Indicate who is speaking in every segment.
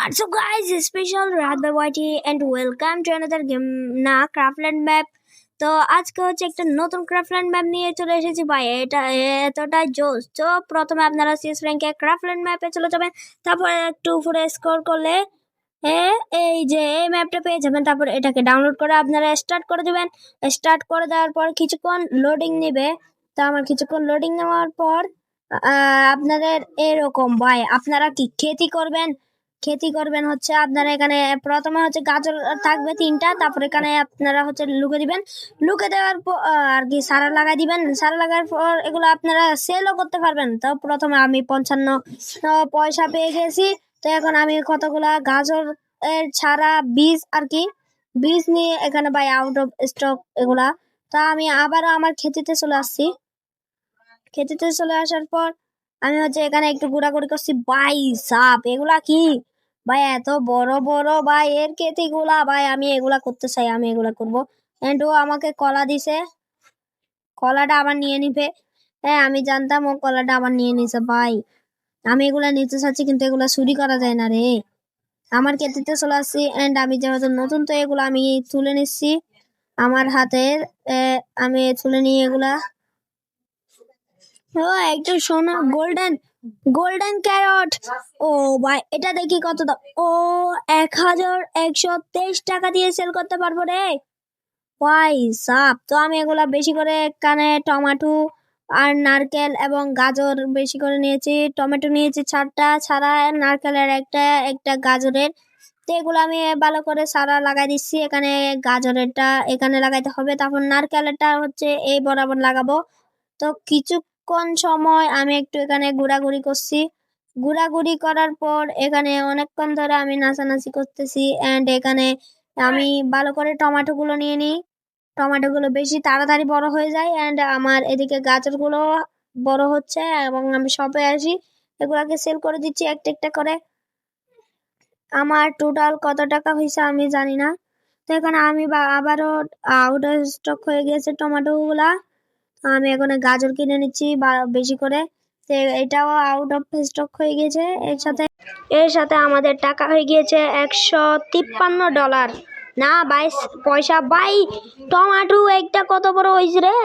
Speaker 1: What's up guys, it's special by YT and welcome to another game. না Craftland map তো আজকে হচ্ছে একটা নতুন ক্রাফল্যান্ড ম্যাপ নিয়ে চলে এসেছি। ভাই এটা এতটা জোস। তো প্রথমে আপনারা সিএস র্যাঙ্কে ক্রাফল্যান্ড ম্যাপে চলে যাবেন। তারপরে একটু উপরে স্কোর করলে এই যে এই ম্যাপটা পেয়ে যাবেন। তারপর এটাকে ডাউনলোড করে আপনারা স্টার্ট করে দেবেন। স্টার্ট করে দেওয়ার পর কিছুক্ষণ লোডিং নেবে। তো আমার কিছুক্ষণ লোডিং নেওয়ার পর আপনাদের এরকম। ভাই আপনারা কি খেতি করবেন? খেতি করবেন হচ্ছে আপনারা এখানে, প্রথমে হচ্ছে গাজর থাকবে তিনটা, তারপর এখানে আপনারা হচ্ছে লুকে দিবেন। লুকে দেওয়ার পর আর কি সারা লাগাই দিবেন। সারা লাগার পর এগুলো আপনারা সেলও করতে পারবেন। তো প্রথমে আমি পঞ্চান্ন পয়সা পেয়ে গেছি। তো এখন আমি কতগুলা গাজর এর ছাড়া বীজ আর কি, বীজ নিয়ে এখানে বাই আউট অফ স্টক এগুলা। তা আমি আবারও আমার খেতিতে চলে আসছি। খেতিতে চলে আসার পর আমি হচ্ছে এখানে একটু ঘোরাঘুরি করছি। বাই সাপ, এগুলা কি? ভাই, এত বড় বড় ভাই, এর ক্ষেতি গুলা ভাই, আমি এগুলা করতে চাই, আমি এগুলা করব। এন্ড ও আমাকে কলা দিছে। কলাটা আবার নিয়ে নিবে। হ্যাঁ আমি জানতাম ও কলাটা আবার নিয়ে নিছে, ভাই। আমি এগুলা নিতে চাচ্ছি, কিন্তু এগুলা চুরি করা যায় না রে। আমার ক্ষেতিতে চলে আসছি এন্ড আমি যেহেতু নতুন, তো এগুলো আমি তুলে নিচ্ছি। আমার হাতের আমি তুলে নিয়ে এগুলা। ও, একটু সোনা গোল্ডেন। গোল্ডেন ক্যারট ও ভাই, এটা দেখি কত দাম। ও, এক হাজার একশো তেইশ টাকা দিয়ে সেল করতে পারব রে। ভাই, সাপ। তো আমি এগুলা বেশি করে এখানে টমেটো আর নারকেল এবং গাজর বেশি করে নিয়েছি। টমেটো নিয়েছি চারটা, ছাড়া নারকেলের একটা একটা গাজরের। তো এগুলো আমি ভালো করে সারা লাগাই দিচ্ছি। এখানে গাজরেরটা এখানে লাগাইতে হবে। তারপর নারকেলেরটা হচ্ছে এই বরাবর লাগাবো। তো কিছুক্ষণ সময় আমি একটু এখানে ঘোরাঘুরি করছি। ঘোরাঘুরি করার পর এখানে অনেকক্ষণ ধরে আমি নাচানাচি করতেছি এন্ড এখানে আমি ভালো করে টমেটো গুলো নিয়ে নিই। টমেটো গুলো বেশি তাড়াতাড়ি বড় হয়ে যায় এন্ড আমার এদিকে গাজরগুলো বড় হচ্ছে এবং আমি শপে আসি। এগুলাকে সেল করে দিচ্ছি একটা একটা করে। আমার টোটাল কত টাকা হয়েছে আমি জানি না। তো এখানে আমি আবারও আউট স্টক হয়ে গেছে টমেটো গুলা আমি এখন গাজর কিনে নিচ্ছি বা- বেশি করে। এটাও আউট অফ স্টক হয়ে গেছে এর সাথে এর সাথে আমাদের টাকা হয়ে গিয়েছে একশো তিপ্পান্ন ডলার না বাইশ পয়সা। বাই টমাটো একটা কত বড় হয়েছে রে?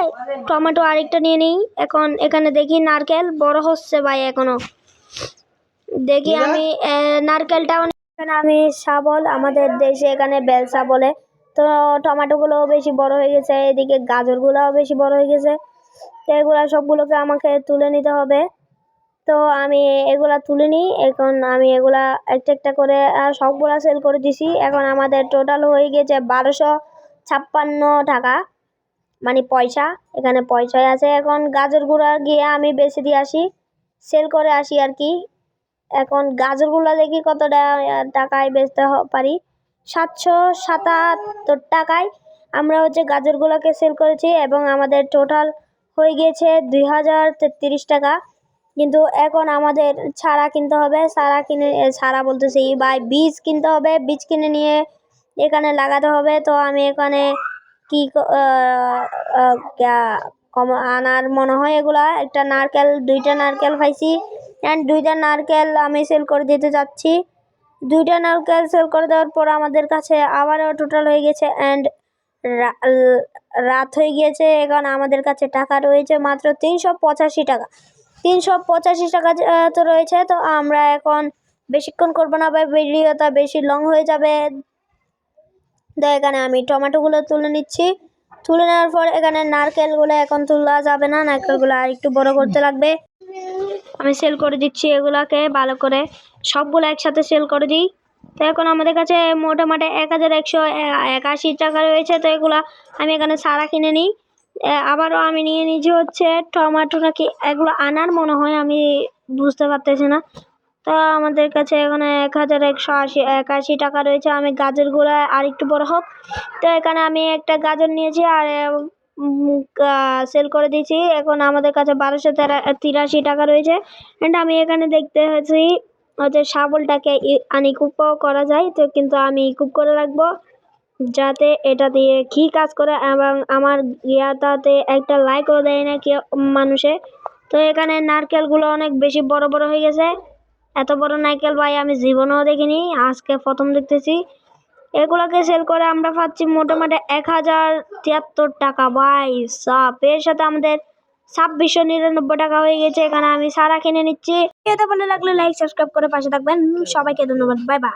Speaker 1: টমেটো আরেকটা নিয়ে নিই। এখন এখানে দেখি নারকেল বড় হচ্ছে ভাই এখনও। দেখি আমি নারকেলটাও এখানে আমি শাবল আমাদের দেশে এখানে বেলসা বলে। তো টমেটো গুলো বেশি বড় হয়ে গেছে, এদিকে গাজর গুলাও বেশি বড় হয়ে গেছে। তো এগুলা সবগুলোকে আমাকে তুলে নিতে হবে। তো আমি এগুলা তুলে নিই, এখন আমি এগুলা একটা একটা করে সবগুলা সেল করে দিছি। এখন আমাদের টোটাল হয়ে গেছে বারোশো ছাপ্পান্ন টাকা মানে পয়সা। এখানে পয়সায় আছে। এখন গাজর গুঁড়া গিয়ে আমি বেছে দিয়ে আসি সেল করে আসি আর কি। এখন গাজরগুলো দেখি কতটা টাকায় বেচতে পারি। সাতশো সাতাত্তর টাকায় আমরা হচ্ছে গাজরগুলোকে সেল করেছি এবং আমাদের টোটাল হয়ে গিয়েছে দুই হাজার তেত্রিশ টাকা। কিন্তু এখন আমাদের ছাড়া কিনতে হবে সারা কিনে, ছাড়া বলতেছি বা বীজ কিনতে হবে, বীজ কিনে নিয়ে এখানে লাগাতে হবে। তো আমি এখানে কি আনার মনে হয় এগুলা। একটা নারকেল, দুইটা নারকেল খাইছি। অ্যান্ড দুইটা নারকেল আমি সেল করে দিতে যাচ্ছি। দুইটা নারকেল সেল করে দেওয়ার পর আমাদের কাছে আবারও টোটাল হয়ে গেছে অ্যান্ড রাত হয়ে গিয়েছে। এখন আমাদের কাছে টাকা রয়েছে মাত্র তিনশো পঁচাশি টাকা। তিনশো পঁচাশি টাকা তো রয়েছে। তো আমরা এখন বেশিক্ষণ করব না ভাই, ভিডিওটা বেশি লং হয়ে যাবে। তো এখানে আমি টমেটোগুলো তুলে নিচ্ছি। তুলে নেওয়ার পর এখানে নারকেলগুলো এখন তোলা যাবে না, নারকেলগুলো আর একটু বড় করতে লাগবে। আমি সেল করে দিচ্ছি এগুলাকে ভালো করে। সবগুলো একসাথে সেল করে দিই। তো এখন আমাদের কাছে মোটামুটি এক হাজার একশো একাশি টাকা রয়েছে। তো এগুলা আমি এখানে সারা কিনে নিই। আবারও আমি নিয়ে নিয়েছি হচ্ছে টমাটো নাকি এগুলো আনার মনে হয়, আমি বুঝতে পারতেছি না। তো আমাদের কাছে এখানে এক হাজার একশো আশি, একাশি টাকা রয়েছে। আমি গাজরগুলো আর একটু বড় হোক। তো এখানে আমি একটা গাজর নিয়েছি আর সেল করে দিয়েছি। এখন আমাদের কাছে বারোশো তিরাশি টাকা রয়েছে। অ্যান্ড আমি এখানে দেখতে হচ্ছি হচ্ছে শাবলটাকে আনিকুপ করা যায়। তো কিন্তু আমি ইকুপ করে রাখব, যাতে এটা দিয়ে কি কাজ করে এবং আমার ইয়াটাতে একটা লাইকও দেয় না কেউ, মানুষে। তো এখানে নারকেলগুলো অনেক বেশি বড় বড় হয়ে গেছে। এত বড় নারকেল ভাই আমি জীবনেও দেখিনি, আজকে প্রথম দেখতেছি। এগুলোকে সেল করে আমরা পাচ্ছি মোটামুটি এক হাজার তিয়াত্তর টাকা। বাই সাপ, এর সাথে আমাদের ছাব্বিশশো নিরানব্বই টাকা হয়ে গেছে। এখানে আমি সারা কিনে নিচ্ছি। এটা ভালো লাগলে লাইক সাবস্ক্রাইব করে পাশে থাকবেন। সবাইকে ধন্যবাদ। Bye bye